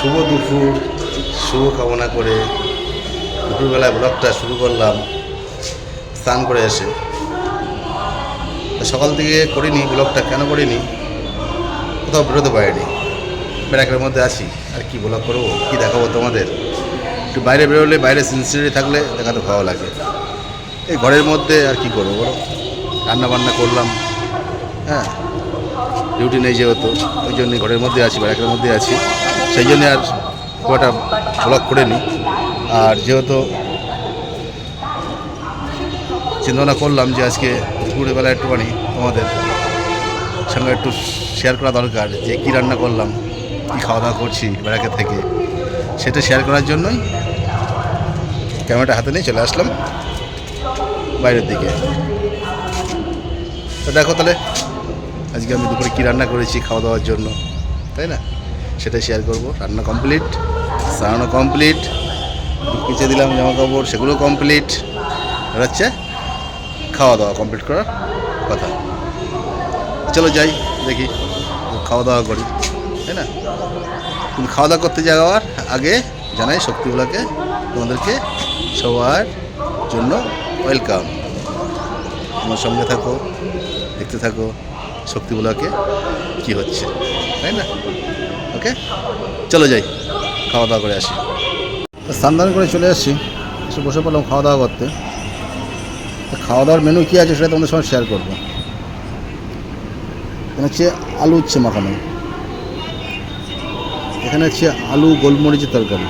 শুভ দুপুর, শুভ কামনা করে দুপুরবেলায় ব্লগটা শুরু করলাম, স্নান করে এসে। সকাল থেকে করিনি, ব্লগটা কেন করিনি, কোথাও বেরোতে পারিনি। ব্যারাকের মধ্যে আছি, আর কি ব্লগ করব, কি দেখাবো তোমাদের। একটু বাইরে বেরোলে, বাইরে সিনসিয়ারি থাকলে দেখাতে ভালো লাগে। এই ঘরের মধ্যে আর কি করব বলো? রান্না বান্না করলাম হ্যাঁ। ডিউটি নেই যেহেতু, ওই জন্য ঘরের মধ্যে আছি, ব্যারাকের মধ্যে আছি। সেই জন্য আর খুব একটা করে নিই আর যেহেতু চিন্তাভাবনা করলাম যে আজকে দুপুরের বেলা একটুখানি তোমাদের সঙ্গে একটু শেয়ার করা দরকার, যে কী রান্না করলাম, কী খাওয়া দাওয়া করছি বেড়াকে থেকে, সেটা শেয়ার করার জন্যই ক্যামেরাটা হাতে নিয়ে চলে আসলাম বাইরের দিকে। তো দেখো তাহলে, আজকে আমি দুপুরে কী রান্না করেছি খাওয়া দাওয়ার জন্য, তাই না? সেটাই শেয়ার করব। রান্না কমপ্লিট সারানো কমপ্লিট কিচে দিলাম জামা কাপড় সেগুলো কমপ্লিট হচ্ছে খাওয়া দাওয়া কমপ্লিট করার কথা। চলো যাই, দেখি খাওয়া দাওয়া করি, তাই না? তুমি খাওয়া দাওয়া করতে যাওয়ার আগে জানাই শক্তিগুলোকে, তোমাদেরকে সবার জন্য ওয়েলকাম আমার সঙ্গে থাকো, দেখতে থাকো শক্তিগুলোকে, কি হচ্ছে, তাই না? ওকে? চলো যাই খাওয়া দাওয়া করে আসি। স্নান করে চলে আসছি, এসে বসে পড়লাম খাওয়া দাওয়া করতে। খাওয়া দাওয়ার মেনু কী আছে সেটা তোমাদের সঙ্গে শেয়ার করব। এখানে হচ্ছে আলু উচ্ছে মাখানো। এখানে হচ্ছে আলু গোলমরিচের তরকারি।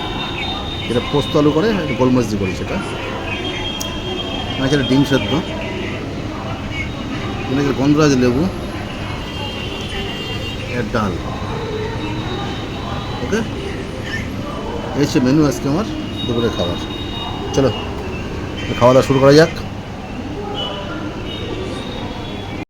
এটা পোস্ত আলু করে গোলমরিচ দিয়ে করি সেটা। এখানে একটা ডিম সেদ্ধ। এখানে আছে গন্ধরাজ লেবু। এর ডাল। ওকে এই হচ্ছে মেনু আজকে আমার দুপুরে খাবার। চলো খাওয়া দাওয়া শুরু করা যাক।